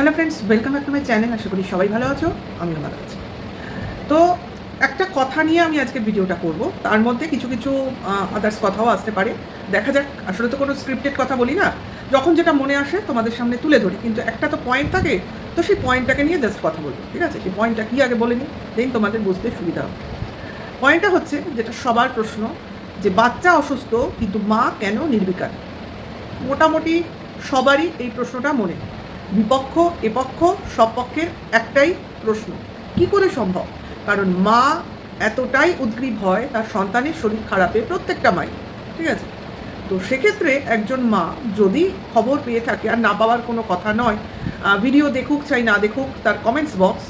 Hello friends welcome back to my channel আশা করি সবাই ভালো আছো, আমিও ভালো আছি। তো একটা কথা নিয়ে আমি আজকে ভিডিওটা করব। তার মধ্যে কিছু কিছু আদার্স কথাও আসতে পারে। দেখা যাক, আসলে তো কোনো স্ক্রিপ্টেড কথা বলি না। যখন যেটা মনে আসে, তোমাদের সামনে তুলে ধরি। কিন্তু একটা তো পয়েন্ট থাকে, তো সেই পয়েন্টটাকে নিয়ে জাস্ট কথা বলব, ঠিক আছে? সেই পয়েন্টটা কী আগে বলে নিই দেন তোমাদের বুঝতে সুবিধা হবে। পয়েন্টটা হচ্ছে, যেটা সবার প্রশ্ন, যে বাচ্চা অসুস্থ, কিন্তু মা কেন নির্বিকার? মোটামুটি সবারই এই প্রশ্নটা মনে। বিপক্ষ, এপক্ষ, সব পক্ষের একটাই প্রশ্ন। কি করে সম্ভব? কারণ মা এতটাই উদ্গ্রীব হয়, তার সন্তানের শরীর খারাপে প্রত্যেকটা মাই ঠিক আছে? তো সেক্ষেত্রে একজন মা যদি খবর পেয়ে থাকে, আর না পাওয়ার কোনো কথা নয় ভিডিও দেখুক চাই না দেখুক, তার কমেন্টস বক্স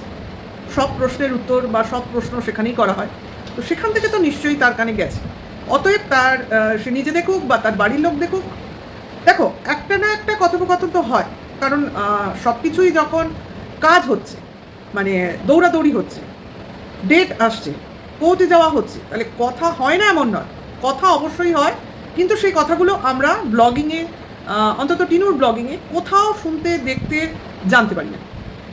সব প্রশ্নের উত্তর বা সব প্রশ্ন সেখানেই করা হয়। তো সেখান থেকে তো নিশ্চয়ই তার কানে গেছে। অতএব তার সে নিজে দেখুক বা তার বাড়ির লোক দেখুক। দেখো, একটা না একটা কথোপকথন তো হয়। কারণ সব কিছুই যখন কাজ হচ্ছে মানে দৌড়াদৌড়ি হচ্ছে ডেট আসছে কোর্টে যাওয়া হচ্ছে, তাহলে কথা হয় না এমন নয়। কথা অবশ্যই হয়, কিন্তু সেই কথাগুলো আমরা ব্লগিংয়ে অন্তত টিনুর ব্লগিংয়ে কোথাও শুনতে, দেখতে জানতে পারি না।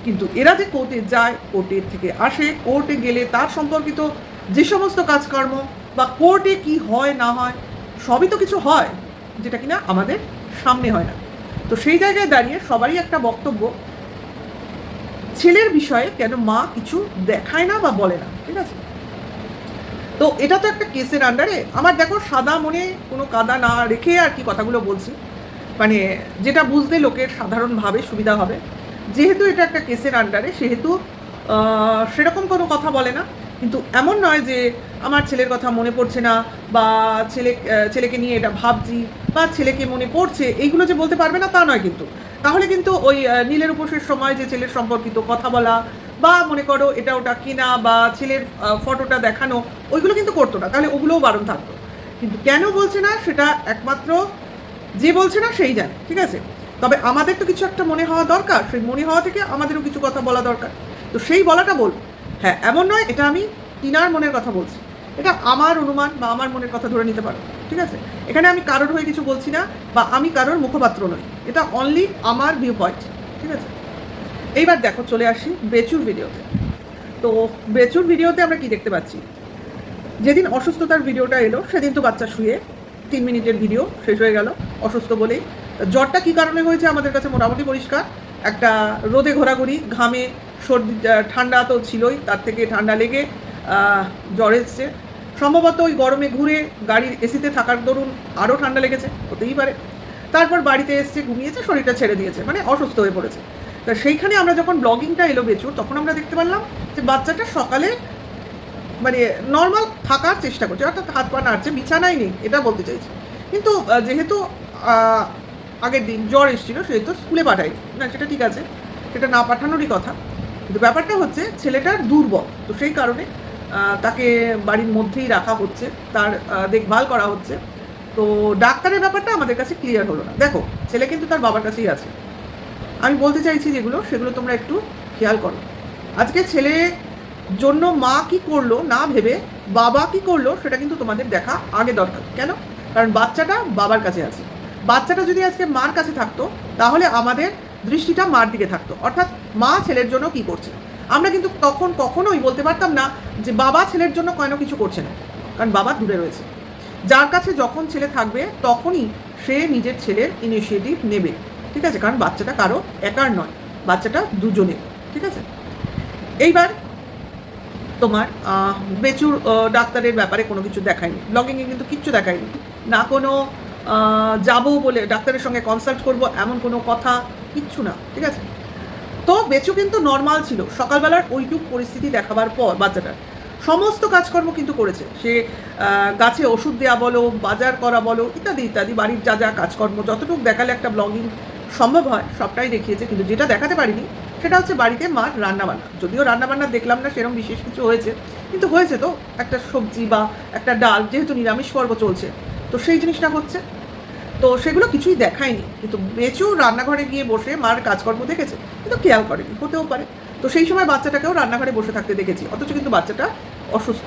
কিন্তু এরা যে কোর্টে যায় কোর্টের থেকে আসে কোর্টে গেলে তার সম্পর্কিত যে সমস্ত কাজকর্ম বা কোর্টে কি হয়, না হয়, সবই তো কিছু হয়, যেটা কিনা আমাদের সামনে হয় না। তো সেই জায়গায় দাঁড়িয়ে সবারই একটা বক্তব্য, ছেলের বিষয়ে কেন মা কিছু দেখায় না বা বলে না, ঠিক আছে? তো এটা তো একটা কেসের আন্ডারে আমার দেখো সাদা মনে কোনো কাদা না রেখে আর কি কথাগুলো বলছি। মানে যেটা বুঝতে লোকের সাধারণভাবে সুবিধা হবে। যেহেতু এটা একটা কেসের আন্ডারে সেহেতু সেরকম কোনো কথা বলে না। কিন্তু এমন নয় যে আমার ছেলের কথা মনে পড়ছে না বা ছেলে ছেলেকে নিয়ে এটা ভাবছি। বা ছেলেকে মনে পড়ছে, এইগুলো যে বলতে পারবে না তা নয় কিন্তু। তাহলে কিন্তু ওই নীলের উপসের সময় যে ছেলের সম্পর্কিত কথা বলা বা মনে করো এটা ওটা কেনা বা ছেলের ফটোটা দেখানো, ওইগুলো কিন্তু করতো না। তাহলে ওগুলোও বারণ থাকতো। কিন্তু কেন বলছে না সেটা একমাত্র যে বলছে না সেই জানে, ঠিক আছে? তবে আমাদের তো কিছু একটা মনে হওয়া দরকার, সেই মনে হওয়া থেকে আমাদেরও কিছু কথা বলা দরকার। তো সেই বলাটা বল হ্যাঁ এমন নয়, এটা আমি টিনার মনের কথা বলছি। এটা আমার অনুমান বা আমার মনের কথা ধরে নিতে পারো, ঠিক আছে? এখানে আমি কারোর হয়ে কিছু বলছি না বা আমি কারোর মুখপাত্র নই, এটা অনলি আমার ভিউ পয়েন্ট ঠিক আছে? এইবার দেখো, চলে আসি বেচুর ভিডিওতে। তো বেচুর ভিডিওতে আমরা কি দেখতে পাচ্ছি? যেদিন অসুস্থতার ভিডিওটা এলো, সেদিন তো বাচ্চা শুয়ে তিন মিনিটের ভিডিও শেষ হয়ে গেল, অসুস্থ বলেই। জ্বরটা কী কারণে হয়েছে আমাদের কাছে মোটামুটি পরিষ্কার? একটা রোদে ঘোরাঘুরি, ঘামে, সর্দি ঠান্ডা তো ছিলই, তার থেকে ঠান্ডা লেগে জ্বর এসছে। সম্ভবত ওই গরমে ঘুরে গাড়ির এসিতে থাকার দরুন আরও ঠান্ডা লেগেছে, হতেই পারে। তারপর বাড়িতে এসছে ঘুমিয়েছে, শরীরটা ছেড়ে দিয়েছে মানে অসুস্থ হয়ে পড়েছে। তা সেইখানে আমরা যখন ব্লগিংটা এলো বেচুর, তখন আমরা দেখতে পারলাম যে বাচ্চাটা সকালে মানে নর্মাল থাকার চেষ্টা করছে, অর্থাৎ হাত পা নাড়ছে, বিছানায় নেই, এটা বলতে চাইছি। কিন্তু যেহেতু আগের দিন জ্বর এসেছিল, সেহেতু স্কুলে পাঠায়নি। না, সেটা ঠিক আছে, সেটা না পাঠানোরই কথা। কিন্তু ব্যাপারটা হচ্ছে, ছেলেটার দুর্বল, তো সেই কারণে তাকে বাড়ির মধ্যেই রাখা হচ্ছে, তার দেখভাল করা হচ্ছে। তো ডাক্তারের ব্যাপারটা আমাদের কাছে ক্লিয়ার হলো না। দেখো, ছেলে কিন্তু তার বাবার কাছেই আছে। আমি বলতে চাইছি যেগুলো, সেগুলো তোমরা একটু খেয়াল করো। আজকে ছেলে জন্য মা কি করল না ভেবে, বাবা কি করল সেটা কিন্তু তোমাদের দেখা আগে দরকার। কেন? কারণ বাচ্চাটা বাবার কাছে আছে। বাচ্চাটা যদি আজকে মার কাছে থাকতো, তাহলে আমাদের দৃষ্টিটা মার দিকে থাকতো। অর্থাৎ মা ছেলের জন্য কি করছে? আমরা কিন্তু তখন কখনোই বলতে পারতাম না যে বাবা ছেলের জন্য কেন কিছু করছে না। কারণ বাবা দূরে রয়েছে। যার কাছে যখন ছেলে থাকবে, তখনই সে নিজের ছেলের ইনিশিয়েটিভ নেবে। ঠিক আছে? কারণ বাচ্চাটা কারও একার নয়। বাচ্চাটা দুজনের। ঠিক আছে? এইবার তোমার বেচুর ডাক্তারের ব্যাপারে কোনো কিছু দেখায়নি। ব্লগিংয়ে কিন্তু কিচ্ছু দেখায়নি। না কোনো যাব বলে ডাক্তারের সঙ্গে কনসাল্ট করব এমন কোনো কথা কিচ্ছু না। ঠিক আছে? তো বেচু কিন্তু নর্মাল ছিল। সকালবেলার ওইটুক পরিস্থিতি দেখাবার পর বাচ্চাটার। সমস্ত কাজকর্ম কিন্তু করেছে। সে গাছে ওষুধ দেওয়া বলো, বাজার করা বলো, ইত্যাদি ইত্যাদি, বাড়ির যা যা কাজকর্ম, যতটুকু দেখালে একটা ব্লগিং সম্ভব হয়, সবটাই দেখিয়েছে। কিন্তু যেটা দেখাতে পারিনি, সেটা হচ্ছে বাড়িতে মার রান্নাবান্না। যদিও রান্নাবান্না দেখলাম না সেরকম বিশেষ কিছু হয়েছে। কিন্তু হয়েছে তো, একটা সবজি বা একটা ডাল, যেহেতু নিরামিষ পর্ব চলছে, তো সেই জিনিসটা হচ্ছে। তো সেগুলো কিছুই দেখায়নি। কিন্তু বেচু রান্নাঘরে গিয়ে বসে মার কাজকর্ম দেখেছে, কিন্তু খেয়াল করেনি, হতেও পারে। তো সেই সময় বাচ্চাটাকেও রান্নাঘরে বসে থাকতে দেখেছি, অথচ কিন্তু বাচ্চাটা অসুস্থ।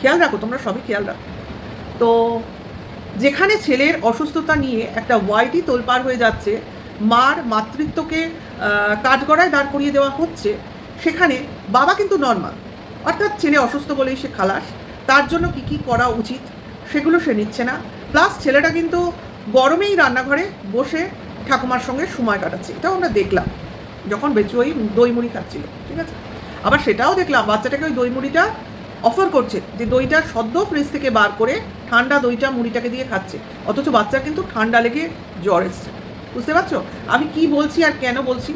খেয়াল রাখো, তোমরা সবই খেয়াল রাখো। তো যেখানে ছেলের অসুস্থতা নিয়ে একটা ওয়াইটি তোলপাড় হয়ে যাচ্ছে, মার মাতৃত্বকে কাঠগড়ায় দাঁড় করিয়ে দেওয়া হচ্ছে, সেখানে বাবা কিন্তু নর্মাল অর্থাৎ ছেলে অসুস্থ বলেই সে খালাস। তার জন্য কি কি করা উচিত, সেগুলো সে নিচ্ছে না। প্লাস ছেলেটা কিন্তু গরমেই রান্নাঘরে বসে ঠাকুমার সঙ্গে সময় কাটাচ্ছে। এটাও আমরা দেখলাম, যখন বেচু ওই দই মুড়ি খাচ্ছিল, ঠিক আছে? আবার সেটাও দেখলাম, বাচ্চাটাকে ওই দই মুড়িটা অফার করছে যে দইটা সদ্য ফ্রিজ থেকে বার করে ঠান্ডা দইটা মুড়িটাকে দিয়ে খাচ্ছে। অথচ বাচ্চার কিন্তু ঠান্ডা লেগে জ্বর এসছে। বুঝতে পারছ? আমি কি বলছি আর কেন বলছি?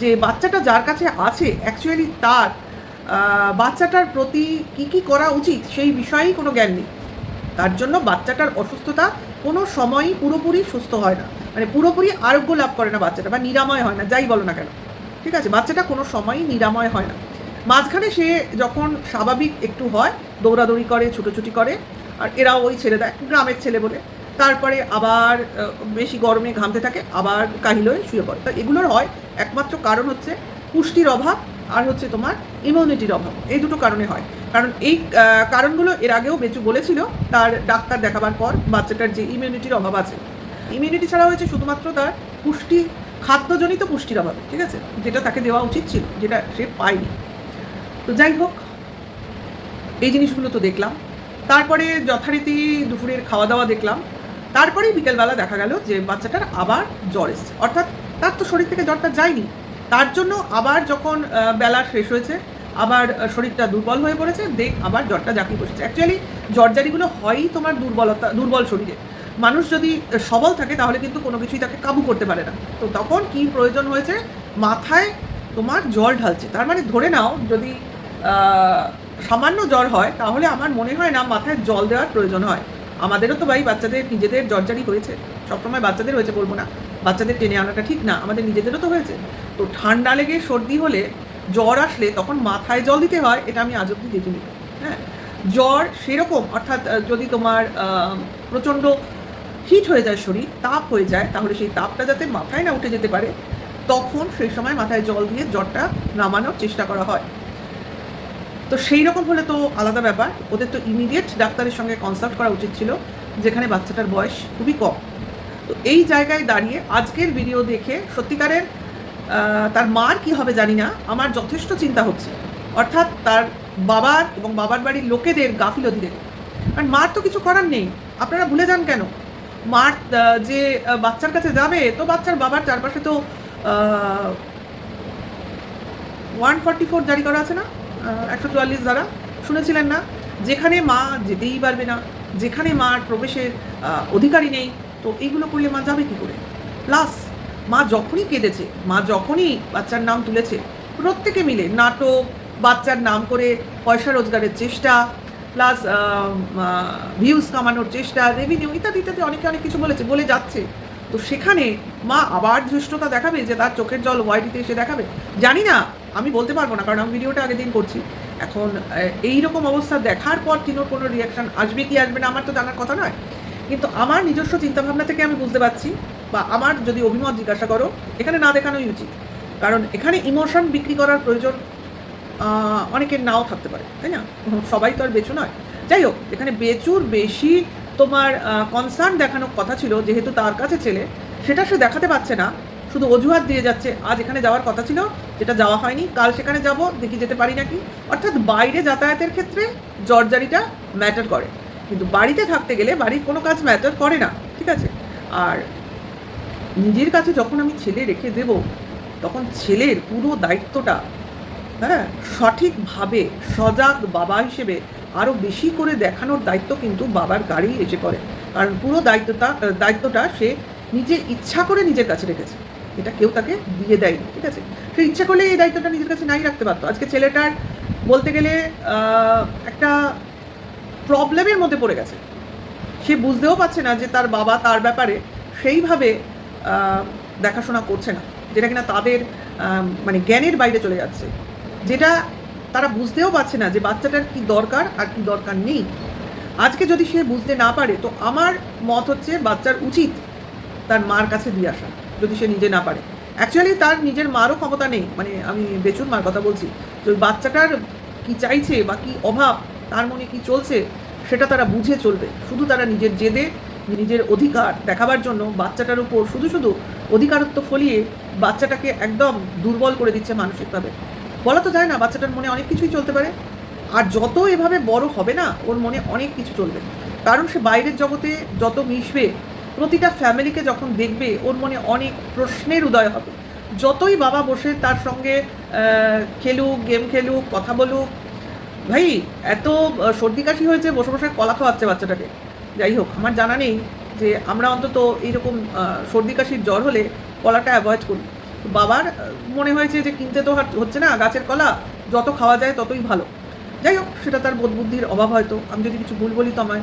যে বাচ্চাটা যার কাছে আছে অ্যাকচুয়ালি তার বাচ্চাটার প্রতি কি কি করা উচিত সেই বিষয়েই কোনো জ্ঞান নেই। তার জন্য বাচ্চাটার অসুস্থতা কোনো সময়ই পুরোপুরি সুস্থ হয় না। মানে পুরোপুরি আরোগ্য লাভ করে না বাচ্চাটা বা নিরাময় হয় না, যাই বলো না কেন। ঠিক আছে? বাচ্চাটা কোনো সময়ই নিরাময় হয় না। মাঝখানে সে যখন স্বাভাবিক একটু হয়, দৌড়াদৌড়ি করে, ছুটোছুটি করে, আর এরাও ওই ছেলে দেয় গ্রামের ছেলে বলে। তারপরে আবার বেশি গরমে ঘামতে থাকে, আবার কাহিল হয়ে শুয়ে পড়ে। তো এগুলোর হয় একমাত্র কারণ হচ্ছে পুষ্টির অভাব আর হচ্ছে তোমার ইমিউনিটির অভাব। এই দুটো কারণে হয়। কারণ এই কারণগুলো এর আগেও বেচু বলেছিল, তার ডাক্তার দেখাবার পর বাচ্চাটার যে ইমিউনিটির অভাব আছে। ইমিউনিটি ছাড়া হয়েছে শুধুমাত্র তার পুষ্টি, খাদ্যজনিত পুষ্টির অভাবে, ঠিক আছে? যেটা তাকে দেওয়া উচিত ছিল, যেটা সে পায়নি। তো যাই হোক, এই জিনিসগুলো তো দেখলাম। তারপরে যথারীতি দুপুরের খাওয়া দাওয়া দেখলাম। তারপরেই বিকেলবেলা দেখা গেল যে বাচ্চাটার আবার জ্বর এসছে। অর্থাৎ তার তো শরীর থেকে জ্বরটা যায়নি। তার জন্য আবার যখন বেলা শেষ হয়েছে আবার শরীরটা দুর্বল হয়ে পড়েছে, দেখ, আবার জ্বরটা জাঁকিয়ে বসেছে। অ্যাকচুয়ালি জ্বরজারিগুলো হয়ই তোমার দুর্বলতা, দুর্বল শরীরে। মানুষ যদি সবল থাকে, তাহলে কিন্তু কোনো কিছুই তাকে কাবু করতে পারে না। তো তখন কি প্রয়োজন হয়েছে? মাথায় তোমার জল ঢালছে। তার মানে ধরে নাও, যদি সামান্য জ্বর হয়, তাহলে আমার মনে হয় না মাথায় জল দেওয়ার প্রয়োজন হয়। আমাদেরও তো ভাই বাচ্চাদের, নিজেদের জ্বরজারি হয়েছে। সবসময় বাচ্চাদের হয়েছে বলব না। বাচ্চাদের টেনে আনাটা ঠিক না, আমাদের নিজেদেরও তো হয়েছে। তো ঠান্ডা লেগে সর্দি হলে জ্বর আসলে তখন মাথায় জল দিতে হয়, এটা আমি আজ অব্দি দেখিনি। হ্যাঁ জ্বর সেরকম, অর্থাৎ যদি তোমার প্রচণ্ড হিট হয়ে যায় শরীর, তাপ হয়ে যায়, তাহলে সেই তাপটা যাতে মাথায় না উঠে যেতে পারে, তখন সেই সময় মাথায় জল দিয়ে জ্বরটা নামানোর চেষ্টা করা হয়। তো সেই রকম হলে তো আলাদা ব্যাপার। ওদের তো ইমিডিয়েট ডাক্তারের সঙ্গে কনসাল্ট করা উচিত ছিল, যেখানে বাচ্চাটার বয়স খুবই কম। তো এই জায়গায় দাঁড়িয়ে আজকের ভিডিও দেখে সত্যিকারের তার মার কি হবে জানি না, আমার যথেষ্ট চিন্তা হচ্ছে। অর্থাৎ তার বাবার এবং বাবার বাড়ির লোকেদের গাফিলতি দেখে। কারণ মার তো কিছু করার নেই, আপনারা ভুলে যান কেন? মার যে বাচ্চার কাছে যাবে, তো বাচ্চার বাবার চারপাশে তো ওয়ান ফর্টি ফোর জারি করা আছে না? একশো চুয়াল্লিশ দ্বারা শুনেছিলেন না? যেখানে মা যেতেই পারবে না, যেখানে মার প্রবেশের অধিকারী নেই, তো এইগুলো করলে মা যাবে কী করে? প্লাস মা যখনই কেঁদেছে, মা যখনই বাচ্চার নাম তুলেছে, প্রত্যেকে মিলে নাটক, বাচ্চার নাম করে পয়সা রোজগারের চেষ্টা প্লাস ভিউজ কামানোর চেষ্টা রেভিনিউ ইত্যাদি ইত্যাদি অনেকে অনেক কিছু বলেছে, বলে যাচ্ছে। তো সেখানে মা আবার ধৃষ্টতা দেখাবে যে তার চোখের জল ওয়াইটিতে এসে দেখাবে। জানি না, আমি বলতে পারব না, কারণ আমি ভিডিওটা আগের দিন করছি। এখন এই রকম অবস্থা দেখার পর টিনোর কোনো রিয়াকশন আসবে কি আসবে না, আমার তো জানার কথা নয়। কিন্তু আমার নিজস্ব চিন্তাভাবনা থেকে আমি বুঝতে পারছি বা আমার যদি অভিমত জিজ্ঞাসা করো, এখানে না দেখানোই উচিত। কারণ এখানে ইমোশন বিক্রি করার প্রয়োজন অনেকের নাও থাকতে পারে, তাই না? সবাই তো আর বেচু নয়। যাই হোক, এখানে বেচুর বেশি তোমার কনসার্ন দেখানোর কথা ছিল, যেহেতু তার কাছে ছেলে, সেটা সে দেখাতে পারছে না। শুধু অজুহাত দিয়ে যাচ্ছে, আজ এখানে যাওয়ার কথা ছিল যেটা যাওয়া হয়নি, কাল সেখানে যাব, দেখি যেতে পারি নাকি? অর্থাৎ বাইরে যাতায়াতের ক্ষেত্রে জর্জারিটা ম্যাটার করে। কিন্তু বাড়িতে থাকতে গেলে বাড়ির কোনো কাজ ম্যাটার করে না, ঠিক আছে? আর নিজের কাছে যখন আমি ছেলে রেখে দেব, তখন ছেলের পুরো দায়িত্বটা হ্যাঁ সঠিকভাবে সজাগ বাবা হিসেবে আরও বেশি করে দেখানোর দায়িত্ব কিন্তু বাবার গাড়ি এসে পড়ে। কারণ পুরো দায়িত্বটা দায়িত্বটা সে নিজে ইচ্ছা করে নিজের কাছে রেখেছে। এটা কেউ তাকে দিয়ে দেয়নি, ঠিক আছে? সে ইচ্ছা করলে এই দায়িত্বটা নিজের কাছে নাই রাখতে পারতো। আজকে ছেলেটার বলতে গেলে একটা প্রবলেমের মধ্যে পড়ে গেছে। সে বুঝতেও পারছে না যে তার বাবা তার ব্যাপারে সেইভাবে দেখাশোনা করছে না, যেটা কিনা তাদের মানে জ্ঞানের বাইরে চলে যাচ্ছে। যেটা তারা বুঝতেও পারছে না যে বাচ্চাটার কি দরকার আর কি দরকার নেই। আজকে যদি সে বুঝতে না পারে, তো আমার মত হচ্ছে বাচ্চার উচিত তার মার কাছে দিয়ে আসা, যদি সে নিজে না পারে। অ্যাকচুয়ালি তার নিজের মারও ক্ষমতা নেই। মানে আমি বেচুর মার কথা বলছি যে বাচ্চাটার কি চাইছে বা কি অভাব তার মনে কি চলছে সেটা তারা বুঝে চলবে। শুধু তারা নিজের জেদে, নিজের অধিকার দেখাবার জন্য বাচ্চাটার উপর শুধু শুধু অধিকারত্ব ফলিয়ে বাচ্চাটাকে একদম দুর্বল করে দিচ্ছে মানসিকভাবে। বলা তো যায় না, বাচ্চাটার মনে অনেক কিছুই চলতে পারে। আর যত এভাবে বড় হবে না, ওর মনে অনেক কিছু চলবে। কারণ সে বাইরের জগতে যত মিশবে, প্রতিটা ফ্যামিলিকে যখন দেখবে, ওর মনে অনেক প্রশ্নের উদয় হবে। যতই বাবা বসে তার সঙ্গে খেলুক, গেম খেলুক, কথা বলুক ভাই, এত সর্দি কাশি হয়েছে বসে বসে কলা খাওয়াচ্ছে বাচ্চাটাকে। যাই হোক, আমার জানা নেই যে আমরা অন্তত এইরকম সর্দি কাশির জ্বর হলে কলাটা অ্যাভয়েড করি। বাবার মনে হয়েছে যে কিনতে তো হচ্ছে না, গাছের কলা, যত খাওয়া যায় ততই ভালো। যাই হোক, সেটা তার বোধ বুদ্ধির অভাব হয়তো। আমি যদি কিছু ভুল বলি তো আমায়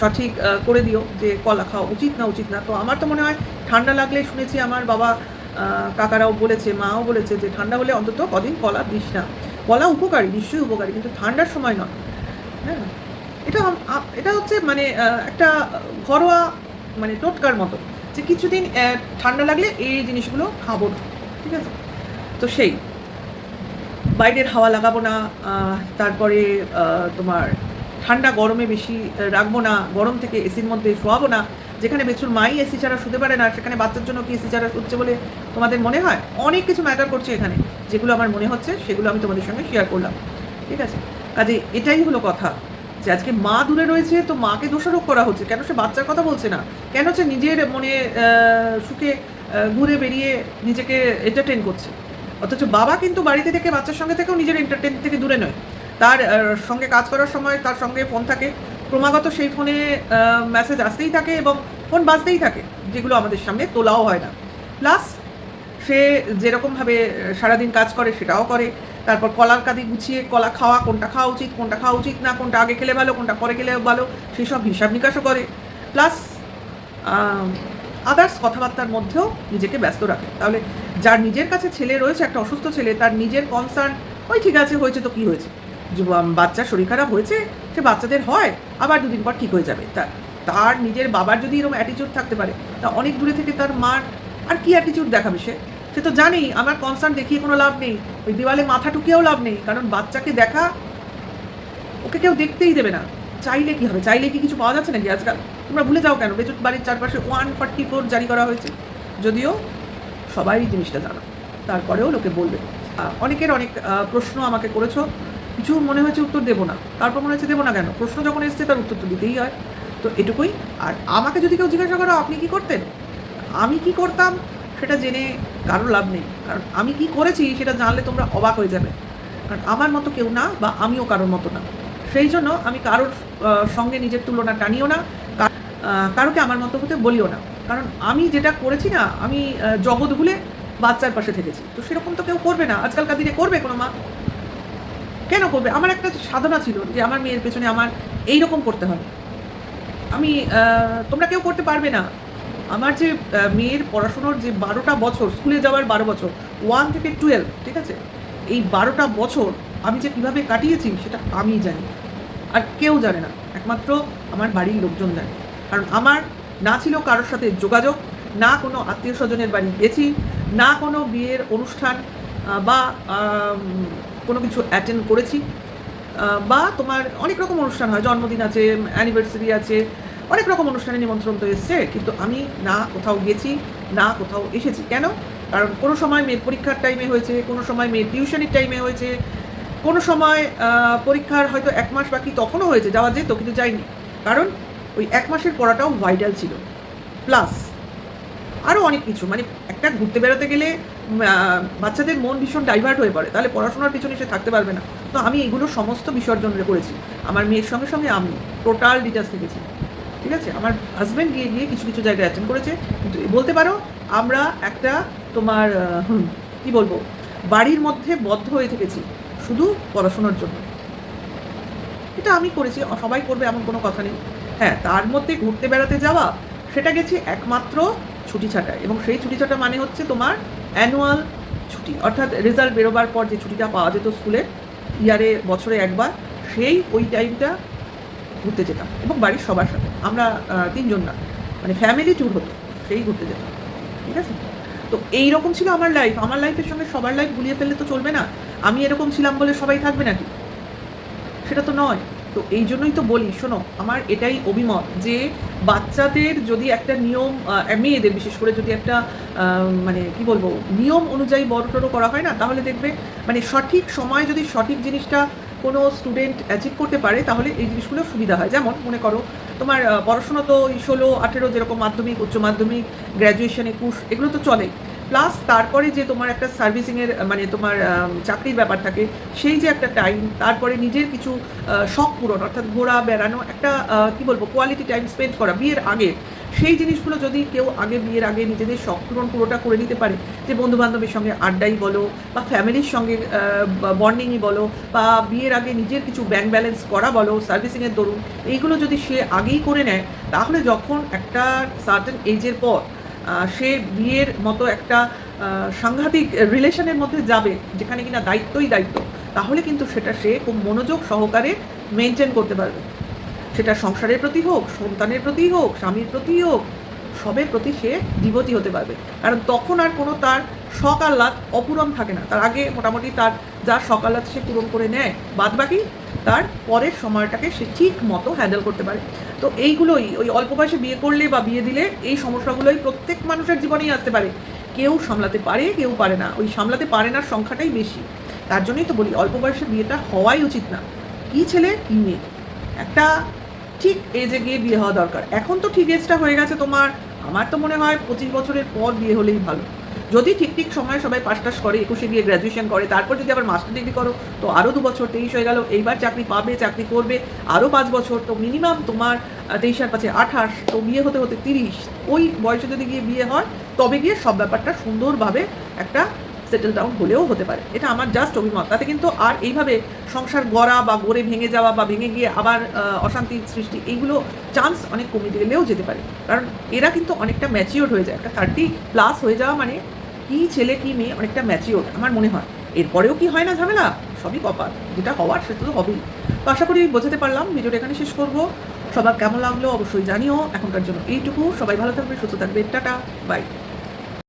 সঠিক করে দিও যে কলা খাওয়া উচিত না উচিত না। তো আমার তো মনে হয় ঠান্ডা লাগলে শুনেছি আমার বাবা কাকারাও বলেছে, মাও বলেছে যে ঠান্ডা হলে অন্তত কদিন কলা দিস না। কলা উপকারী, নিশ্চয়ই উপকারী, কিন্তু ঠান্ডার সময় নয়। হ্যাঁ? এটা এটা হচ্ছে মানে একটা ঘরোয়া মানে টোটকার মতো যে কিছুদিন ঠান্ডা লাগলে এই জিনিসগুলো খাব না, ঠিক আছে? তো সেই। বাইরের হাওয়া লাগাবো না তারপরে তোমার ঠান্ডা গরমে বেশি রাখব না, গরম থেকে এসির মধ্যে শোয়াবো না যেখানে বেচুর মাই এসি ছাড়া শুতে পারে না, সেখানে বাচ্চার জন্য কি এসি ছাড়া শুচ্ছে বলে তোমাদের মনে হয়? অনেক কিছু ম্যাটার করছে এখানে। যেগুলো আমার মনে হচ্ছে, সেগুলো আমি তোমাদের সঙ্গে শেয়ার করলাম। ঠিক আছে? কাজে এটাই হলো কথা যে আজকে মা দূরে রয়েছে, তো মাকে দোষারোপ করা হচ্ছে। কেন সে বাচ্চার কথা বলছে না? কেন সে নিজের মনে সুখে ঘুরে বেরিয়ে নিজেকে এন্টারটেন করছে? অথচ বাবা কিন্তু বাড়িতে থেকে বাচ্চার সঙ্গে থেকেও নিজের এন্টারটেন থেকে দূরে নয়। তার সঙ্গে কাজ করার সময় তার সঙ্গে ফোন থাকে। ক্রমাগত সেই ফোনে মেসেজ আসতেই থাকে এবং ফোন বাজতেই থাকে, যেগুলো আমাদের সামনে তোলাও হয় না। প্লাস সে যেরকমভাবে সারাদিন কাজ করে সেটাও করে। তারপর কলার কাদি গুছিয়ে কলা খাওয়া, কোনটা খাওয়া উচিত, কোনটা খাওয়া উচিত না, কোনটা আগে খেলে ভালো, কোনটা পরে খেলে ভালো সেই সব হিসাব নিকাশও করে। প্লাস আদার্স কথাবার্তার মধ্যেও নিজেকে ব্যস্ত রাখে। তাহলে যার নিজের কাছে ছেলে রয়েছে, একটা অসুস্থ ছেলে, তার নিজের কনসার্ন ওই ঠিক আছে, হয়েছে তো, কি হয়েছে? যে বা- বাচ্চার শরীর খারাপ হয়েছে? সে বাচ্চাদের হয়, আবার দুদিন পর ঠিক হয়ে যাবে। তার তার নিজের বাবার যদি এরকম অ্যাটিচিউড থাকতে পারে, তা অনেক দূরে থেকে তার মার আর কি অ্যাটিচিউড দেখাবে সে? সে তো জানেই, আমার কনসার্ন দেখিয়ে কোনো লাভ নেই। ওই দেওয়ালে মাথা টুকিয়েও লাভ নেই, কারণ বাচ্চাকে দেখা ওকে কেউ দেখতেই দেবে না। চাইলে কি হবে? চাইলে কি কিছু পাওয়া যাচ্ছে নাকি আজকাল? তোমরা ভুলে যাও কেন? বেচুট বাড়ির চারপাশে ওয়ান ফর্টি ফোর জারি করা হয়েছে। যদিও সবাই জিনিসটা জানো। তারপরেও লোকে বলবে। অনেকের অনেক প্রশ্ন আমাকে করেছ। কিছু মনে হয়েছে উত্তর দেবো না। তারপর মনে হচ্ছে দেবো না কেন? প্রশ্ন যখন এসছে তার উত্তর তো দিতেই হয়। তো এটুকুই। আর আমাকে যদি কেউ জিজ্ঞাসা করো, আপনি কি করতেন? আমি কি করতাম সেটা জেনে কারও লাভ নেই। কারণ আমি কি করেছি সেটা জানলে তোমরা অবাক হয়ে যাবে। কারণ আমার মতো কেউ না বা আমিও কারোর মতো না। সেই জন্য আমি কারোর সঙ্গে নিজের তুলনা টানিও না। কারোকে আমার মতো হতে বলিও না। কারণ আমি যেটা করেছি না, আমি জগৎ ভুলে বাচ্চার পাশে থেকেছি। তো সেরকম তো কেউ করবে না। আজকালকার দিনে করবে কোনো মা? কেন করবে? আমার একটা সাধনা ছিল যে আমার মেয়ের পেছনে আমার এই রকম করতে হবে। আমি তোমরা কেউ করতে পারবে না। আমার যে মেয়ের পড়াশুনোর যে বারোটা বছর, স্কুলে যাওয়ার বারো বছর ওয়ান থেকে টুয়েলভ ঠিক আছে? এই বারোটা বছর আমি যে কীভাবে কাটিয়েছি, সেটা আমি জানি। আর কেউ জানে না। একমাত্র আমার বাড়ির লোকজন জানে। কারণ আমার না ছিল কারোর সাথে যোগাযোগ, না কোনো আত্মীয় স্বজনের বাড়ি গেছি, না কোনো বিয়ের অনুষ্ঠান বা কোনো কিছু অ্যাটেন্ড করেছি। বা তোমার অনেক রকম অনুষ্ঠান হয়, জন্মদিন আছে অ্যানিভার্সারি আছে, অনেক রকম অনুষ্ঠানে নিমন্ত্রণ তো এসছে, কিন্তু আমি না কোথাও গেছি, না কোথাও এসেছি। কেন? কারণ কোনো সময় মেয়ের পরীক্ষার টাইমে হয়েছে, কোনো সময় মেয়ের টিউশনের টাইমে হয়েছে, কোনো সময় পরীক্ষার হয়তো এক মাস বাকি তখনও হয়েছে, যাওয়া যেত, কিন্তু যাইনি। কারণ ওই এক মাসের পড়াটাও ভাইটাল ছিল। প্লাস আরও অনেক কিছু মানে একটা ঘুরতে বেড়াতে গেলে বাচ্চাদের মন ভীষণ ডাইভার্ট হয়ে পড়ে, তাহলে পড়াশোনার পিছনে সে থাকতে পারবে না। তো আমি এগুলো সমস্ত বিসর্জন করেছি। আমার মেয়ের সঙ্গে সঙ্গে আমি টোটাল ডিটেলস লিখেছি ঠিক আছে? আমার হাজব্যান্ড গিয়ে গিয়ে কিছু কিছু জায়গায় অ্যাটেন্ড করেছে। কিন্তু বলতে পারো, আমরা একটা তোমার কি বলব? বাড়ির মধ্যে বদ্ধ হয়ে থেকেছি, শুধু পড়াশোনার জন্য। এটা আমি করেছি, সবাই করবে এমন কোনো কথা নেই। হ্যাঁ তার মধ্যে ঘুরতে বেড়াতে যাওয়া, সেটা গেছি একমাত্র ছুটি ছাটায় এবং সেই ছুটি ছাটা মানে হচ্ছে তোমার অ্যানুয়াল ছুটি, অর্থাৎ রেজাল্ট বেরোবার পর যে ছুটিটা পাওয়া যেত স্কুলে ইয়ারে বছরে একবার, সেই ওই টাইমটা ঘুরতে যেতাম এবং বাড়ির সবার সাথে। আমরা তিনজন না মানে ফ্যামিলি ট্যুর হতো, সেই ঘুরতে যেতাম, ঠিক আছে? তো এই রকম ছিল আমার লাইফ আমার লাইফের সঙ্গে সবার লাইফ গুলিয়ে ফেললে তো চলবে না। আমি এরকম ছিলাম বলে সবাই থাকবে নাকি? সেটা তো নয়। তো এই জন্যই তো বলি, শোনো, আমার এটাই অভিমত যে বাচ্চাদের যদি একটা নিয়ম মেয়েদের বিশেষ করে যদি একটা মানে কি বলব, নিয়ম অনুযায়ী বড় টড়ো করা হয় না, তাহলে দেখবে মানে সঠিক সময়ে যদি সঠিক জিনিসটা কোনো স্টুডেন্ট অ্যাচিভ করতে পারে, তাহলে এই জিনিসগুলো সুবিধা হয়। যেমন মনে করো, তোমার পড়াশোনা তো ষোলো, আঠেরো যেরকম মাধ্যমিক, উচ্চ মাধ্যমিক গ্র্যাজুয়েশন একুশ, এগুলো তো চলেই। প্লাস তারপরে যে তোমার একটা সার্ভিসিংয়ের মানে তোমার চাকরির ব্যাপার থাকে, সেই যে একটা টাইম তারপরে নিজের কিছু শখ পূরণ, অর্থাৎ ঘোরা, বেড়ানো, একটা কি বলব কোয়ালিটি টাইম স্পেন্ড করা, বিয়ের আগে, সেই জিনিসগুলো যদি কেউ আগে, বিয়ের আগে নিজেদের শখ পূরণ পুরোটা করে নিতে পারে, যে বন্ধু বান্ধবের সঙ্গে আড্ডাই বলো, বা ফ্যামিলির সঙ্গে বন্ডিংই বলো, বা বিয়ের আগে নিজের কিছু ব্যাংক ব্যালেন্স করা বলো সার্ভিসিংয়ের দরুন, এইগুলো যদি সে আগেই করে নেয়, তাহলে যখন একটা সার্টেন এজের পর সে বিয়ের মতো একটা সাংঘাতিক রিলেশনের মধ্যে যাবে, যেখানে কিনা দায়িত্বই দায়িত্ব, তাহলে কিন্তু সেটা সে খুব মনোযোগ সহকারে মেনটেন করতে পারবে। সেটা সংসারের প্রতি হোক, সন্তানের প্রতি হোক, স্বামীর প্রতি হোক, সবের প্রতি সে ডিভোটি হতে পারবে। কারণ তখন আর কোনো তার শখ আহ্লাদ অপূরণ থাকে না। তার আগে মোটামুটি তার যা শখ আহ্লাদ সে পূরণ করে নেয় বাদ বাকি তার পরের সময়টাকে সে ঠিক মতো হ্যান্ডেল করতে পারে। তো এইগুলোই, ওই অল্প বয়সে বিয়ে করলে বা বিয়ে দিলে এই সমস্যাগুলোই প্রত্যেক মানুষের জীবনেই আসতে পারে। কেউ সামলাতে পারে, কেউ পারে না। ওই সামলাতে পারে না সংখ্যাটাই বেশি। তার জন্যই তো বলি, অল্প বয়সে বিয়েটা হওয়াই উচিত না। কি ছেলে, কি মেয়ে? একটা ঠিক এজে গিয়ে বিয়ে হওয়া দরকার। এখন তো ঠিক এজটা হয়ে গেছে তোমার। আমার তো মনে হয় পঁচিশ বছরের পর বিয়ে হলেই ভালো। যদি ঠিক ঠিক সময় সবাই পাস টাস করে একুশে গিয়ে গ্র্যাজুয়েশন করে তারপর যদি আবার মাস্টার ডিগ্রি করো তো আরও দু বছর তেইশ হয়ে গেল এইবার চাকরি পাবে চাকরি করবে আরও পাঁচ বছর তো মিনিমাম তোমার তেইশ আর পাঁচে আঠাশ তো বিয়ে হতে হতে তিরিশ ওই বয়সে যদি গিয়ে বিয়ে হয় তবে গিয়ে সব ব্যাপারটা সুন্দরভাবে একটা সেটেল ডাউন হলেও হতে পারে। এটা আমার জাস্ট অভিমত। তাতে কিন্তু আর এইভাবে সংসার গড়া বা গড়ে ভেঙে যাওয়া বা ভেঙে গিয়ে আবার আহ, অশান্তির সৃষ্টি এইগুলো চান্স অনেক কমে গেলেও যেতে পারে। কারণ এরা কিন্তু অনেকটা ম্যাচিওর হয়ে যায়। একটা থার্টি প্লাস হয়ে যাওয়া মানে কি ছেলে, কি মেয়ে অনেকটা ম্যাচিওর আমার মনে হয়। এরপরেও কি হয় না ঝামেলা? সবই কপাল। যেটা হওয়ার সেটা তো হবেই। তো আশা করি বোঝাতে পারলাম, ভিডিওটা এখানে শেষ করব। সবার কেমন লাগল অবশ্যই জানিও। এখনকার জন্য এইটুকু। সবাই ভালো থাকবে সুস্থ থাকবে টাটা, বাই।